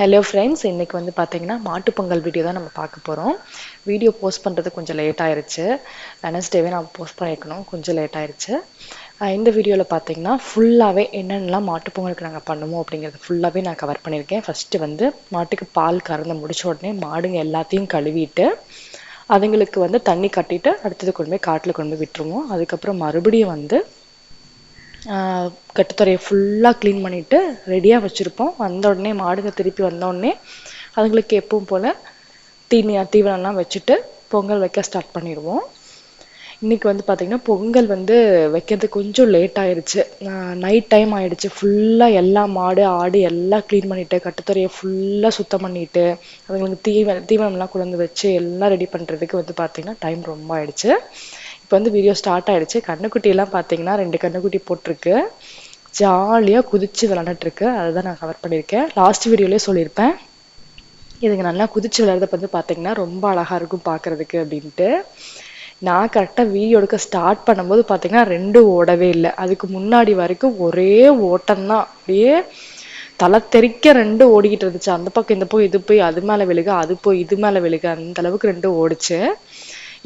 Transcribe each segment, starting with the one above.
Hello friends இன்றைக்கி வந்து பார்த்தீங்கன்னா மாட்டுப்பொங்கல் வீடியோ தான் நம்ம பார்க்க போகிறோம் வீடியோ போஸ்ட் பண்ணுறது கொஞ்சம் லேட் ஆயிடுச்சு வெனஸ்டேவே நான் போஸ்ட் பண்ணியிருக்கணும் கொஞ்சம் லேட் ஆயிடுச்சு இந்த வீடியோவில் பார்த்தீங்கன்னா ஃபுல்லாகவே என்னென்னலாம் மாட்டுப் பொங்கலுக்கு நாங்கள் பண்ணுவோம் அப்படிங்கிறது ஃபுல்லாகவே நான் கவர் பண்ணியிருக்கேன். ஃபஸ்ட்டு வந்து மாட்டுக்கு பால் கறந்து முடிச்ச உடனே மாடுங்க எல்லாத்தையும் கழுவிட்டு அதுங்களுக்கு வந்து தண்ணி கட்டிட்டு அடுத்தது கொண்டு போய் காட்டில் கொண்டு போய் விட்டுருவோம். அதுக்கப்புறம் மறுபடியும் வந்து கட்டுத்துறையை ஃபுல்லாக க்ளீன் பண்ணிவிட்டு ரெடியாக வச்சுருப்போம். வந்த உடனே மாடுங்க திருப்பி வந்தோடனே அதுங்களுக்கு எப்பவும் போல் தீனி தீவனம்லாம் வச்சுட்டு பொங்கல் வைக்க ஸ்டார்ட் பண்ணிடுவோம். இன்னைக்கு வந்து பார்த்திங்கன்னா பொங்கல் வந்து வைக்கிறது கொஞ்சம் லேட் ஆயிடுச்சு நைட் டைம் ஆயிடுச்சு. ஃபுல்லாக எல்லா மாடு ஆடு எல்லாம் க்ளீன் பண்ணிவிட்டு கட்டுத்துறையை ஃபுல்லாக சுத்தம் பண்ணிவிட்டு அதுங்களுக்கு தீவன தீவனம்லாம் கொண்டு வந்து வச்சு எல்லாம் ரெடி பண்ணுறதுக்கு வந்து பார்த்திங்கன்னா டைம் ரொம்ப ஆயிடுச்சு. இப்போ வந்து வீடியோ ஸ்டார்ட் ஆயிடுச்சு. கண்ணுக்குட்டியெல்லாம் பார்த்தீங்கன்னா ரெண்டு கண்ணுக்குட்டி போட்டிருக்கு. ஜாலியாக குதிச்சு விளாண்டுட்டுருக்கு அதை தான் நான் கவர் பண்ணியிருக்கேன். லாஸ்ட் வீடியோலேயே சொல்லியிருப்பேன். இதுங்க நல்லா குதிச்சு விளையாடுறத வந்து பார்த்தீங்கன்னா ரொம்ப அழகாக இருக்கும் பார்க்குறதுக்கு அப்படின்ட்டு. நான் கரெக்டாக வீடியோ எடுக்க ஸ்டார்ட் பண்ணும்போது பார்த்தீங்கன்னா ரெண்டும் ஓடவே இல்லை. அதுக்கு முன்னாடி வரைக்கும் ஒரே ஓட்டம்தான். அப்படியே தலை தெறிக்க ரெண்டு ஓடிக்கிட்டு இருந்துச்சு. அந்த பக்கம் இந்த போய் இது போய் அது மேலே விழுக அது போய் இது மேலே விழுக. அந்த அளவுக்கு ரெண்டும் ஓடிச்சு.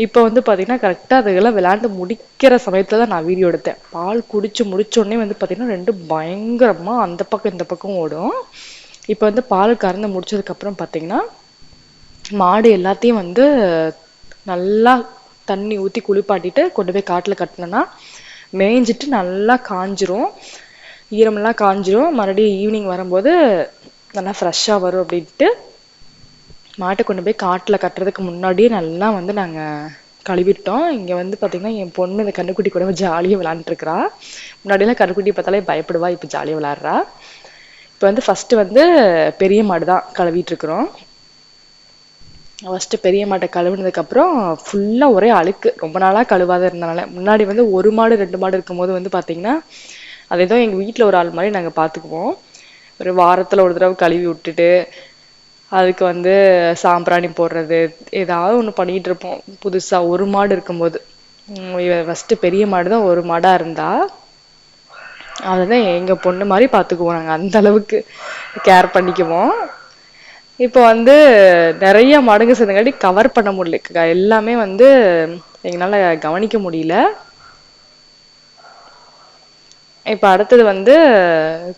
இப்போ வந்து பார்த்தீங்கன்னா கரெக்டாக அதுக்கெல்லாம் விளையாண்டு முடிக்கிற சமயத்தில் தான் நான் வீடியோ எடுத்தேன். பால் குடிச்சு முடிச்சோடனே வந்து பார்த்தீங்கன்னா ரெண்டும் பயங்கரமாக அந்த பக்கம் இந்த பக்கம் ஓடும். இப்போ வந்து பால் கறந்து முடிச்சதுக்கப்புறம் பார்த்தீங்கன்னா மாடு எல்லாத்தையும் வந்து நல்லா தண்ணி ஊற்றி குளிப்பாட்டிட்டு கொண்டு போய் காட்டில் கட்டினோன்னா மேய்ஞ்சிட்டு நல்லா காஞ்சிரும். ஈரமெல்லாம் காஞ்சிரும். மறுபடியும் ஈவினிங் வரும்போது நல்லா ஃப்ரெஷ்ஷாக வரும் அப்படின்ட்டு மாட்டை கொண்டு போய் காட்டில் கட்டுறதுக்கு முன்னாடியே நல்லா வந்து நாங்கள் கழுவிட்டோம். இங்கே வந்து பார்த்தீங்கன்னா என் பொண்ணு இந்த கண்ணுக்குட்டி கூட ஜாலியாக விளாண்டுருக்குறா முன்னாடியெல்லாம் கண்ணுக்குட்டி பார்த்தாலே பயப்படுவா இப்போ ஜாலியாக விளாட்றா இப்போ வந்து ஃபஸ்ட்டு வந்து பெரிய மாடு தான் கழுவிட்டுருக்குறோம் ஃபஸ்ட்டு பெரிய மாட்டை கழுவுனதுக்கப்புறம் ஃபுல்லாக ஒரே அழுக்கு. ரொம்ப நாளாக கழுவாத இருந்தனால. முன்னாடி வந்து ஒரு மாடு ரெண்டு மாடு இருக்கும்போது வந்து பார்த்தீங்கன்னா அது ஏதோ எங்கள் வீட்டில் ஒரு ஆள் மாதிரி நாங்கள் பார்த்துக்குவோம் ஒரு வாரத்தில் ஒரு தடவை கழுவி விட்டுட்டு அதுக்கு வந்து சாம்பிராணி போடுறது ஏதாவது ஒன்று பண்ணிகிட்டு இருப்போம். புதுசாக ஒரு மாடு இருக்கும்போது. ஃபஸ்ட்டு பெரிய மாடு தான் ஒரு மாடாக இருந்தால் அதை தான் எங்கள் பொண்ணு மாதிரி பார்த்துக்குவோம் நாங்கள் அந்த அளவுக்கு கேர் பண்ணிக்குவோம். இப்போ வந்து நிறைய மாடுங்க சேர்ந்தங்காட்டி கவர் பண்ண முடியல. எல்லாமே வந்து எங்களால் கவனிக்க முடியல. இப்போ அடுத்தது வந்து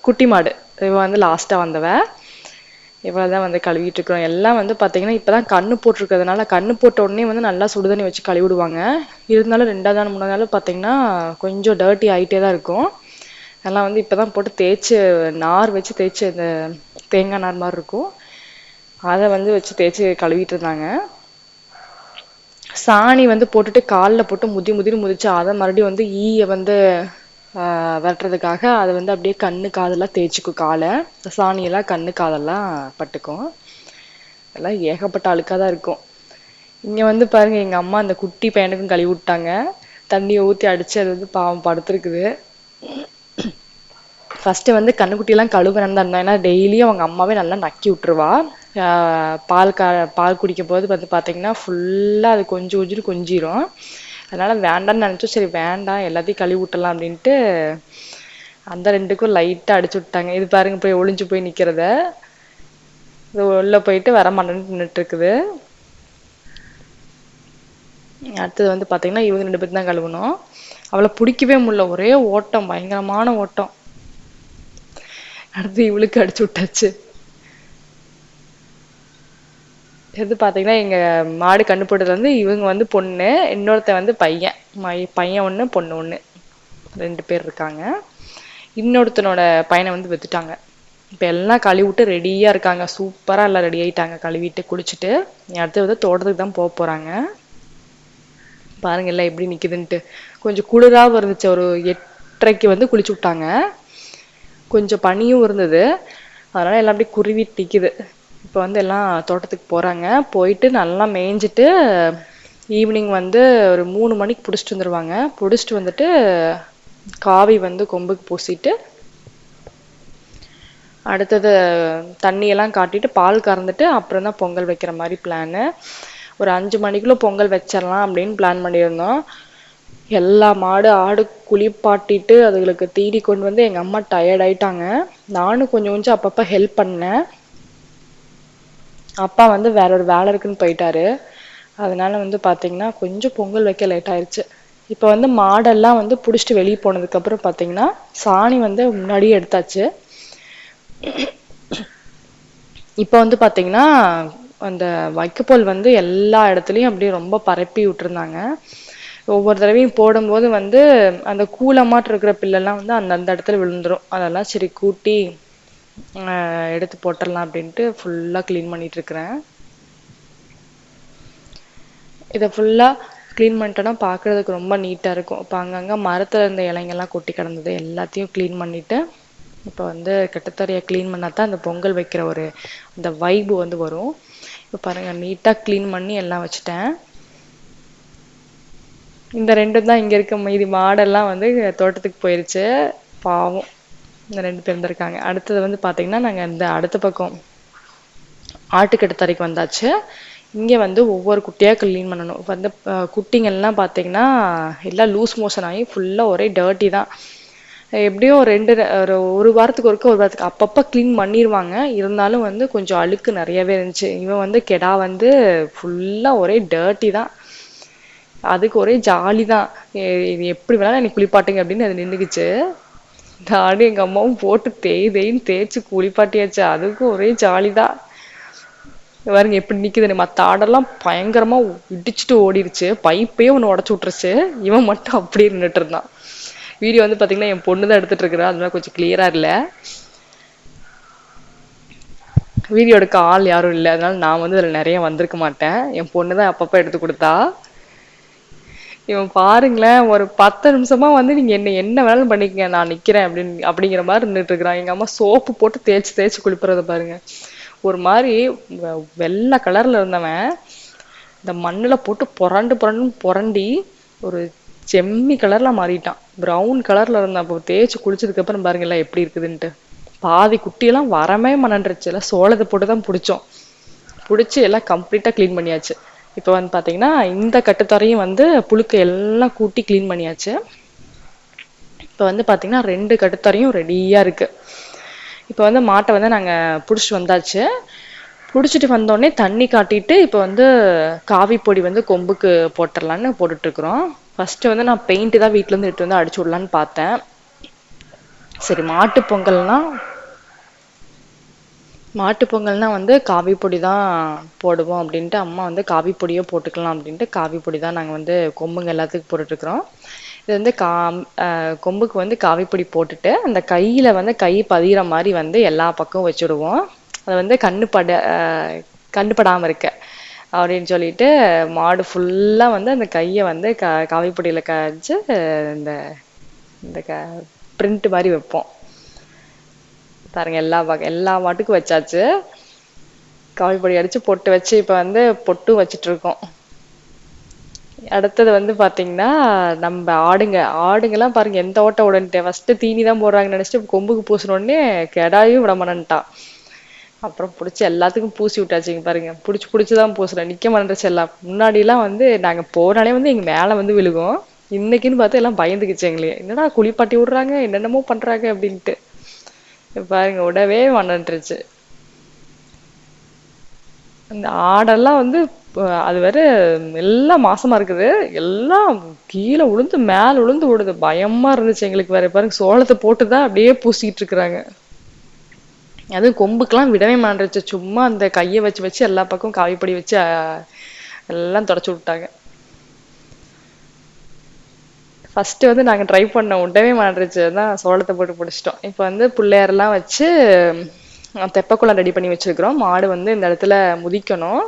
குட்டி மாடு. இவன் வந்து லாஸ்ட்டாக வந்தவன். இவளை தான் வந்து கழுவிட்டு இருக்கிறோம். எல்லாம் வந்து பார்த்தீங்கன்னா இப்போ தான் கண்ணு போட்டிருக்கிறதுனால கண்ணு போட்ட உடனே வந்து நல்லா சுடுதண்ணி வச்சு கழுவிடுவாங்க இருந்தாலும் ரெண்டாவது நாள் மூணாவது நாள் பார்த்தீங்கன்னா கொஞ்சம் டர்ட்டி ஆகிட்டே தான் இருக்கும். அதெல்லாம் வந்து இப்போ தான் போட்டு தேய்ச்சி நார் வச்சு தேய்ச்சி இந்த தேங்காய் நார் மாதிரி இருக்கும். அதை வந்து வச்சு தேய்ச்சி கழுவிட்டு இருந்தாங்க. சாணி வந்து போட்டுட்டு காலில் போட்டு முதி முதிர்னு முதிச்சு அதை மறுபடியும் வந்து ஈயை வந்து விரட்டுறதுக்காக அதை வந்து அப்படியே கண்ணு காதெல்லாம் தேய்ச்சிக்கும் காலை. சாணியெல்லாம் கண்ணு காதெல்லாம் பட்டுக்கும். எல்லாம் ஏகப்பட்ட அழுக்காக தான் இருக்கும். இங்கே வந்து பாருங்கள் எங்கள் அம்மா அந்த குட்டி பையனுக்கும் கழுவி விட்டாங்க. தண்ணியை ஊற்றி அடித்து அது வந்து பாவம் படுத்துருக்குது. ஃபஸ்ட்டு வந்து கண்ணுக்குட்டியெல்லாம் கழுவுறேன்னு தான் ஏன்னா டெய்லியும் அவங்க அம்மாவே நல்லா நக்கி விட்டுருவா. பால் கா பால் குடிக்கும் போது வந்து பார்த்தீங்கன்னா ஃபுல்லாக அது கொஞ்சம் கொஞ்சம் கொஞ்சிரும். அதனால் வேண்டாம்னு நினச்சோம் சரி வேண்டாம் எல்லாத்தையும் கழுவி விட்டலாம் அப்படின்ட்டு அந்த ரெண்டுக்கும் லைட்டாக அடிச்சு விட்டாங்க. இது பாருங்க போய் ஒளிஞ்சு போய் நிற்கிறத இது உள்ளே போயிட்டு வர மாட்டேன்னு நின்றுட்டுருக்குது அடுத்தது வந்து பார்த்தீங்கன்னா இவங்க ரெண்டு பேரும் தான் கழுவணும். அவளை பிடிக்கவே முடியல. ஒரே ஓட்டம் பயங்கரமான ஓட்டம். அடுத்து இவளுக்கு அடிச்சு விட்டாச்சு. இது பார்த்தீங்கன்னா எங்கள் மாடு கண்ணு போட்டதுல வந்து இவங்க வந்து பொண்ணு இன்னொருத்தன் வந்து பையன். மை- பையன் ஒன்று பொண்ணு ஒன்று ரெண்டு பேர் இருக்காங்க. இன்னொருத்தனோட பையனை வந்து வித்துட்டாங்க. இப்போ எல்லாம் கழுவி விட்டு இருக்காங்க. சூப்பராக எல்லாம் ரெடி ஆகிட்டாங்க கழுவிட்டு குளிச்சுட்டு. அடுத்து வந்து தோட்டத்துக்கு தான் போக போகிறாங்க பாருங்க எல்லாம் எப்படி நிற்குதுன்ட்டு கொஞ்சம் குளிராகவும் இருந்துச்சு. ஒரு எட்டரைக்கு வந்து குளிச்சு விட்டாங்க. கொஞ்சம் பனியும் இருந்தது. அதனால எல்லாம் அப்படியே குருவி நிக்குது. இப்போ வந்து எல்லாம் தோட்டத்துக்கு போகிறாங்க போயிட்டு நல்லா மேய்ஞ்சிட்டு ஈவினிங் வந்து ஒரு மூணு மணிக்கு பிடிச்சிட்டு வந்துடுவாங்க பிடிச்சிட்டு வந்துட்டு காவி வந்து கொம்புக்கு பூசிட்டு அடுத்தது தண்ணியெல்லாம் காட்டிட்டு பால் கறந்துட்டு அப்புறம் தான் பொங்கல் வைக்கிற மாதிரி பிளானு ஒரு அஞ்சு மணிக்குள்ள பொங்கல் வச்சிடலாம் அப்படின்னு பிளான் பண்ணியிருந்தோம். எல்லா மாடு ஆடு குளிப்பாட்டிட்டு அதுகளுக்கு தீடி கொண்டு வந்து எங்கள் அம்மா டயர்ட் ஆயிட்டாங்க. நானும் கொஞ்சம் கொஞ்சம் அப்பப்போ ஹெல்ப் பண்ணேன். அப்பா வந்து வேற ஒரு வேலை இருக்குன்னு போயிட்டாரு. அதனால வந்து பாத்தீங்கன்னா கொஞ்சம் பொங்கல் வைக்க லேட் ஆயிருச்சு. இப்போ வந்து மாடெல்லாம் வந்து புடிச்சிட்டு வெளியே போனதுக்கு அப்புறம் பாத்தீங்கன்னா சாணி வந்து முன்னாடியே எடுத்தாச்சு. இப்போ வந்து பாத்தீங்கன்னா அந்த வைக்கப்போல் வந்து எல்லா இடத்துலயும் அப்படியே ரொம்ப பரப்பி விட்டுருந்தாங்க. ஒவ்வொரு தடவையும் போடும்போது வந்து அந்த கூலமாட்டு இருக்கிற பில்லெல்லாம் வந்து அந்தந்த இடத்துல விழுந்துரும். அதெல்லாம் சரி கூட்டி எடுத்து போட்டுடலாம் அப்படின்ட்டு ஃபுல்லாக க்ளீன் பண்ணிட்டு இருக்கிறேன் இதை ஃபுல்லாக க்ளீன் பண்ணிட்டோன்னா பார்க்கறதுக்கு ரொம்ப நீட்டாக இருக்கும். இப்போ அங்கங்கே மரத்தில் இருந்த இலைங்கெல்லாம் கொட்டி கிடந்தது. எல்லாத்தையும் க்ளீன் பண்ணிட்டு இப்போ வந்து கட்டுத்தரையை க்ளீன் பண்ணால் தான் அந்த பொங்கல் வைக்கிற ஒரு அந்த வைபு வந்து வரும். இப்போ பாருங்கள் நீட்டாக க்ளீன் பண்ணி எல்லாம் வச்சுட்டேன். இந்த ரெண்டும் தான் இங்கே இருக்க மீதி மாடெல்லாம் வந்து தோட்டத்துக்கு போயிடுச்சு பாவம். ரெண்டு பேர் இருந்திருக்காங்க அடுத்தது வந்து பார்த்தீங்கன்னா நாங்கள் இந்த அடுத்த பக்கம் ஆட்டுக்கட்டு வந்தாச்சு. இங்கே வந்து ஒவ்வொரு குட்டியாக க்ளீன் பண்ணணும். வந்து குட்டிங்கள்லாம் பார்த்தீங்கன்னா எல்லாம் லூஸ் மோஷன் ஆகி ஃபுல்லாக ஒரே டர்ட்டி தான். எப்படியும் ரெண்டு ஒரு ஒரு வாரத்துக்கு ஒருக்க ஒரு வாரத்துக்கு அப்பப்போ க்ளீன் பண்ணிடுவாங்க இருந்தாலும் வந்து கொஞ்சம் அழுக்கு நிறையவே இருந்துச்சு. இவன் வந்து கெடா வந்து ஃபுல்லாக ஒரே டர்ட்டி தான். அதுக்கு ஒரே ஜாலி தான். இது எப்படி வேணாலும் எனக்கு குளிப்பாட்டுங்க அப்படின்னு அது நின்றுக்குச்சு. நானும் எங்கள் அம்மாவும் போட்டு தேய் தேய்ன்னு தேய்ச்சி குளிப்பாட்டியாச்சு. அதுக்கும் ஒரே ஜாலி தான் பாருங்க எப்படி நிற்குது மற்ற ஆடெல்லாம் பயங்கரமாக இடிச்சுட்டு ஓடிருச்சு. பைப்பே ஒன்று உடச்சி விட்டுருச்சு. இவன் மட்டும் அப்படியே நின்றுட்டு இருந்தான். வீடியோ வந்து பார்த்தீங்கன்னா என் பொண்ணு தான் எடுத்துகிட்டு இருக்கிறா. அதனால கொஞ்சம் கிளியரா இல்லை. வீடியோ எடுக்க ஆள் யாரும் இல்லை. அதனால நான் வந்து அதில் நிறைய வந்திருக்க மாட்டேன். என் பொண்ணு தான் அப்பப்போ எடுத்து கொடுத்தா. இவன் பாருங்களேன் ஒரு பத்து நிமிஷமா வந்து நீங்க என்ன என்ன வேணாலும் பண்ணிக்கங்க நான் நிக்கிறேன் அப்படின்னு அப்படிங்கிற மாதிரி நின்றுட்டு இருக்கிறான். எங்க அம்மா சோப்பு போட்டு தேய்ச்சு தேய்ச்சி குளிப்புறத பாருங்க. ஒரு மாதிரி வெள்ளை கலர்ல இருந்தவன் இந்த மண்ணில் போட்டு புரண்டு புரண்டு புரண்டி ஒரு செம்மி கலர்ல மாறிட்டான். ப்ரௌன் கலர்ல இருந்தான். அப்போ தேய்ச்சி குளிச்சதுக்கு அப்புறம் பாருங்க எப்படி இருக்குதுன்ட்டு. பாதி குட்டியெல்லாம் வரமே மணன்றுச்சு எல்லாம் சோளத்தை போட்டு தான் பிடிச்சோம். பிடிச்சி எல்லாம் கம்ப்ளீட்டா க்ளீன் பண்ணியாச்சு. இப்போ வந்து பார்த்தீங்கன்னா இந்த கட்டுத்தரையும் வந்து புழுக்க எல்லாம் கூட்டி க்ளீன் பண்ணியாச்சு. இப்போ வந்து பார்த்தீங்கன்னா ரெண்டு கட்டுத்தரையும் ரெடியாக இருக்குது இப்போ வந்து மாட்டை வந்து நாங்கள் பிடிச்சிட்டு வந்தாச்சு. பிடிச்சிட்டு வந்தோடனே தண்ணி காட்டிட்டு இப்போ வந்து காவி பொடி வந்து கொம்புக்கு போட்டுடலான்னு போட்டுட்ருக்குறோம். ஃபஸ்ட்டு வந்து நான் பெயிண்ட்டு தான் வீட்டிலேருந்து எடுத்து வந்து அடிச்சு விடலான்னு பார்த்தேன். சரி மாட்டு பொங்கல்னா மாட்டு பொங்கல்னால் வந்து காவி பொடி தான் போடுவோம் அப்படின்ட்டு அம்மா வந்து காவி பொடியே போட்டுக்கலாம் அப்படின்ட்டு காவி பொடி தான் நாங்கள் வந்து கொம்புங்க எல்லாத்துக்கும் போட்டுட்ருக்குறோம் இது வந்து கா கொம்புக்கு வந்து காவி பொடி போட்டுட்டு அந்த கையில் வந்து கை பதிகிற மாதிரி வந்து எல்லா பக்கமும் வச்சுடுவோம். அது வந்து கண்ணுப்பட பட இருக்க அப்படின்னு சொல்லிட்டு மாடு ஃபுல்லாக வந்து அந்த கையை வந்து க காவிப்பொடியில் பொடியில காய்ச்சி இந்த இந்த க பிரிண்ட் மாதிரி வைப்போம். பாருங்க எல்லா வகை எல்லா மாட்டுக்கும் வச்சாச்சு. காவி பொடி அடிச்சு பொட்டு வச்சு இப்ப வந்து பொட்டும் வச்சுட்டு இருக்கோம் அடுத்தது வந்து பாத்தீங்கன்னா நம்ம ஆடுங்க ஆடுங்கெல்லாம் பாருங்க எந்த ஓட்ட விடன்ட்டேன் ஃபர்ஸ்ட் தீனி தான் போடுறாங்கன்னு நினைச்சிட்டு கொம்புக்கு பூசினோடனே கெடாயும் விட மாட்டேன்ட்டான். அப்புறம் பிடிச்சி எல்லாத்துக்கும் பூசி விட்டாச்சுங்க பாருங்க. பிடிச்சி தான் பூசுறேன் நிக்க மாட்டேன்ருச்சு எல்லாம் முன்னாடி எல்லாம் வந்து நாங்க போனாலே வந்து எங்க மேல வந்து விழுகும். இன்னைக்குன்னு பார்த்து எல்லாம் பயந்துக்குச்சு எங்களே. என்னடா குளிப்பாட்டி விடுறாங்க என்னென்னமோ பண்றாங்க அப்படின்ட்டு. பாருங்க விடவே மாட்டேன்ருச்சு அந்த ஆடெல்லாம் வந்து அது வேற எல்லாம் மாசமா இருக்குது. எல்லாம் கீழே உளுந்து மேல விழுந்து விடுது பயமா இருந்துச்சு எங்களுக்கு வேற. பாருங்க சோளத்தை போட்டுதான் அப்படியே பூசிக்கிட்டு இருக்கிறாங்க. அதுவும் கொம்புக்கெல்லாம் விடவே மாட்டேன்ருச்சு சும்மா அந்த கையை வச்சு வச்சு எல்லா பக்கம் காவிப்படி வச்சு எல்லாம் தொடச்சு விட்டாங்க. ஃபஸ்ட்டு வந்து நாங்கள் ட்ரை பண்ணோம் விடவே மாட்டேன்ருச்சு தான் சோளத்தை போட்டு பிடிச்சிட்டோம். இப்போ வந்து பிள்ளையாரெல்லாம் வச்சு தெப்பக்குளம் ரெடி பண்ணி வச்சிருக்கிறோம். மாடு வந்து இந்த இடத்துல முதிக்கணும்.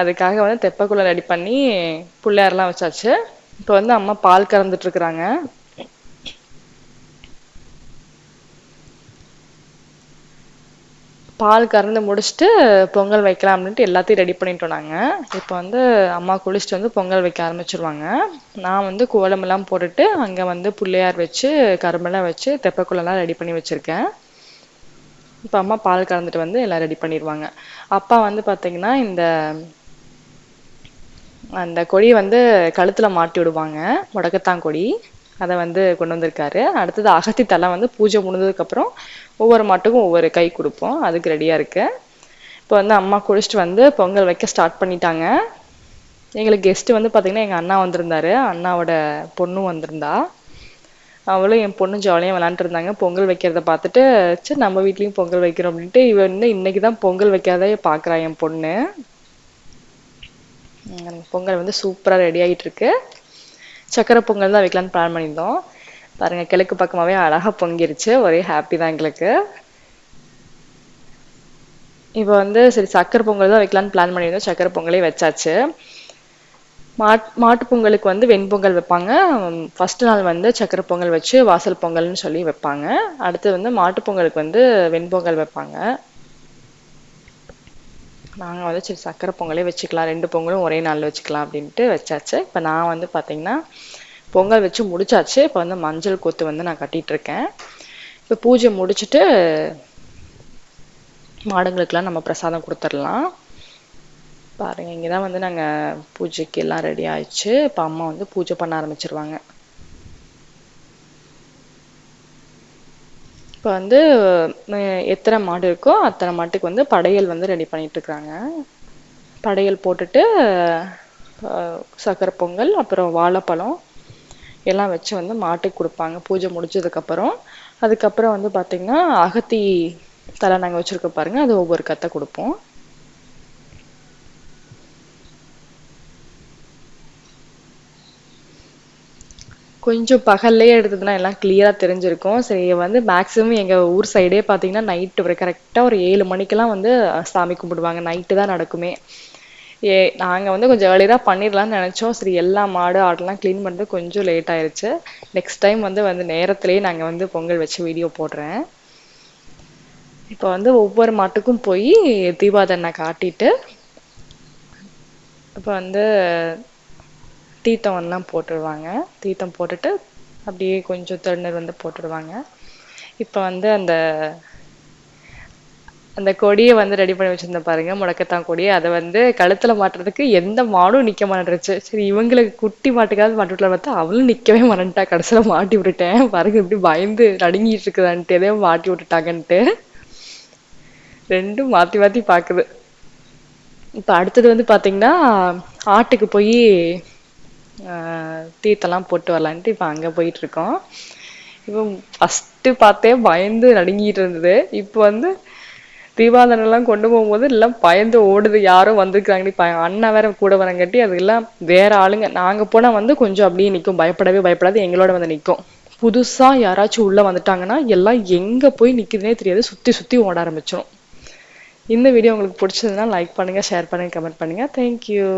அதுக்காக வந்து தெப்பக்குளம் ரெடி பண்ணி பிள்ளையாரெல்லாம் வச்சாச்சு. இப்போ வந்து அம்மா பால் கறந்துட்டு பால் கறந்து முடிச்சுட்டு பொங்கல் வைக்கலாம் அப்படின்ட்டு எல்லாத்தையும் ரெடி பண்ணிட்டோம் நாங்கள் இப்போ வந்து அம்மா குளிச்சுட்டு வந்து பொங்கல் வைக்க ஆரம்பிச்சிருவாங்க. நான் வந்து கோலமெல்லாம் போட்டுட்டு அங்கே வந்து பிள்ளையார் வச்சு கரும்பெல்லாம் வச்சு தெப்பக்குள்ளெல்லாம் ரெடி பண்ணி வச்சுருக்கேன். இப்போ அம்மா பால் கறந்துட்டு வந்து எல்லாம் ரெடி பண்ணிடுவாங்க. அப்பா வந்து பார்த்திங்கன்னா இந்த அந்த கொடி வந்து கழுத்தில் மாட்டி விடுவாங்க. முடக்கத்தான் கொடி. அதை வந்து கொண்டு வந்திருக்காரு. அடுத்தது அகத்தி தலை வந்து பூஜை முடிஞ்சதுக்கப்புறம் ஒவ்வொரு மாட்டுக்கும் ஒவ்வொரு கை கொடுப்போம். அதுக்கு ரெடியாக இருக்கு. இப்போ வந்து அம்மா குளிச்சுட்டு வந்து பொங்கல் வைக்க ஸ்டார்ட் பண்ணிட்டாங்க. எங்களுக்கு கெஸ்ட்டு வந்து பார்த்திங்கன்னா எங்கள் அண்ணா வந்திருந்தாரு. அண்ணாவோட பொண்ணும் வந்திருந்தா. அவளும் என் பொண்ணு ஜாலியாக விளாண்டுட்டு இருந்தாங்க. பொங்கல் வைக்கிறத பார்த்துட்டு சரி நம்ம வீட்லேயும் பொங்கல் வைக்கிறோம் அப்படின்ட்டு இவ இன்னும் இன்னைக்கு தான் பொங்கல் வைக்காதே பார்க்குறா என் பொண்ணு. பொங்கல் வந்து சூப்பராக ரெடி ஆகிட்டு இருக்கு. சக்கரை பொங்கல் தான் வைக்கலான்னு பிளான் பண்ணியிருந்தோம். பாருங்க கிழக்கு பக்கமாகவே அழகாக பொங்கிருச்சு. ஒரே ஹாப்பி தான் எங்களுக்கு. இப்போ வந்து சரி சக்கரை பொங்கல் தான் வைக்கலான்னு பிளான் பண்ணியிருந்தோம். சக்கரை பொங்கலே வச்சாச்சு. மாட் மாட்டு பொங்கலுக்கு வந்து வெண்பொங்கல் வைப்பாங்க. ஃபஸ்ட்டு நாள் வந்து சக்கரை பொங்கல் வச்சு வாசல் பொங்கல்னு சொல்லி வைப்பாங்க. அடுத்து வந்து மாட்டு பொங்கலுக்கு வந்து வெண்பொங்கல் வைப்பாங்க. நாங்கள் வந்து சரி சக்கரை பொங்கலே வச்சுக்கலாம். ரெண்டு பொங்கலும் ஒரே நாளில் வச்சுக்கலாம் அப்படின்ட்டு வச்சாச்சு. இப்போ நான் வந்து பார்த்தீங்கன்னா பொங்கல் வச்சு முடிச்சாச்சு. இப்போ வந்து மஞ்சள் கொத்து வந்து நான் கட்டிட்டு இருக்கேன் இப்போ பூஜை முடிச்சுட்டு மாடுங்களுக்கெல்லாம் நம்ம பிரசாதம் கொடுத்துடலாம். பாருங்க இங்கே தான் வந்து நாங்கள் பூஜைக்கு எல்லாம் ரெடி ஆயிடுச்சு. இப்போ அம்மா வந்து பூஜை பண்ண ஆரம்பிச்சிருவாங்க. இப்போ வந்து எத்தனை மாடு இருக்கோ அத்தனை மாட்டுக்கு வந்து படையல் வந்து ரெடி பண்ணிட்டு இருக்காங்க. படையல் போட்டுட்டு சக்கரை பொங்கல் அப்புறம் வாழைப்பழம் எல்லாம் வச்சு வந்து மாட்டுக்கு கொடுப்பாங்க. பூஜை முடிச்சதுக்கப்புறம் அதுக்கப்புறம் வந்து பார்த்தீங்கன்னா அகத்தி தலை நாங்கள் வச்சுருக்கோம் பாருங்க. அது ஒவ்வொரு கத்தை கொடுப்போம். கொஞ்சம் பகல்லையே எடுத்ததுன்னா எல்லாம் கிளியராக தெரிஞ்சிருக்கும். சரி வந்து மேக்ஸிமம் எங்கள் ஊர் சைடே பார்த்தீங்கன்னா நைட்டு ஒரு கரெக்டாக ஒரு ஏழு மணிக்கெல்லாம் வந்து சாமி கும்பிடுவாங்க. நைட்டு தான் நடக்குமே. ஏ நாங்கள் வந்து கொஞ்சம் ஏர்லியராக பண்ணிடலாம்னு நினச்சோம். சரி எல்லா மாடு ஆடெல்லாம் க்ளீன் பண்ணுறது கொஞ்சம் லேட் ஆயிடுச்சு நெக்ஸ்ட் டைம் வந்து வந்து நேரத்துலேயே நாங்கள் வந்து பொங்கல் வச்சு வீடியோ போடுறேன். இப்போ வந்து ஒவ்வொரு மாட்டுக்கும் போய் தீபாதனை காட்டிட்டு இப்போ வந்து தீத்தம் எல்லாம் போட்டுடுவாங்க தீர்த்தம் போட்டுட்டு அப்படியே கொஞ்சம் திருநீர் வந்து போட்டுடுவாங்க இப்போ வந்து அந்த அந்த கொடியை வந்து ரெடி பண்ணி வச்சிருந்தேன் பாருங்க முடக்கத்தான் கொடி அதை வந்து கழுத்துல மாட்டுறதுக்கு எந்த மாடும் நிக்க மாட்டேருச்சு சரி இவங்களுக்கு குட்டி மாட்டுக்காவது மாட்டு விட்டலாம் பார்த்தா அவளும் நிக்கவே மாட்டேன்ட்டா. கடைசியில மாட்டி விட்டுட்டேன். பாருங்க இப்படி பயந்து நடுங்கிட்டு இருக்குதான்ட்டு எதையோ மாட்டி விட்டுட்டாங்கன்ட்டு. ரெண்டும் மாத்தி மாத்தி பாக்குது. இப்போ அடுத்தது வந்து பாத்தீங்கன்னா ஆட்டுக்கு போய் தீத்தெல்லாம் போட்டு வரலான்ட்டு இப்போ அங்கே போயிட்டு இருக்கோம் இப்போ ஃபஸ்ட்டு பார்த்தே பயந்து நடுங்கிட்டு இருந்தது. இப்போ வந்து தீபாவளி கொண்டு போகும்போது எல்லாம் பயந்து ஓடுது. யாரும் வந்திருக்காங்கன்னு இப்ப அண்ணன் வேற கூட வரங்காட்டி அது எல்லாம் வேற ஆளுங்க. நாங்கள் போனால் வந்து கொஞ்சம் அப்படியே நிற்கும் பயப்படவே பயப்படாது. எங்களோட வந்து நிற்கும் புதுசாக யாராச்சும் உள்ளே வந்துட்டாங்கன்னா எல்லாம் எங்கே போய் நிற்குதுன்னே தெரியாது. சுற்றி சுற்றி ஓட ஆரம்பிச்சிடும் இந்த வீடியோ உங்களுக்கு பிடிச்சதுன்னா லைக் பண்ணுங்கள் ஷேர் பண்ணுங்க கமெண்ட் பண்ணுங்க. தேங்க்யூ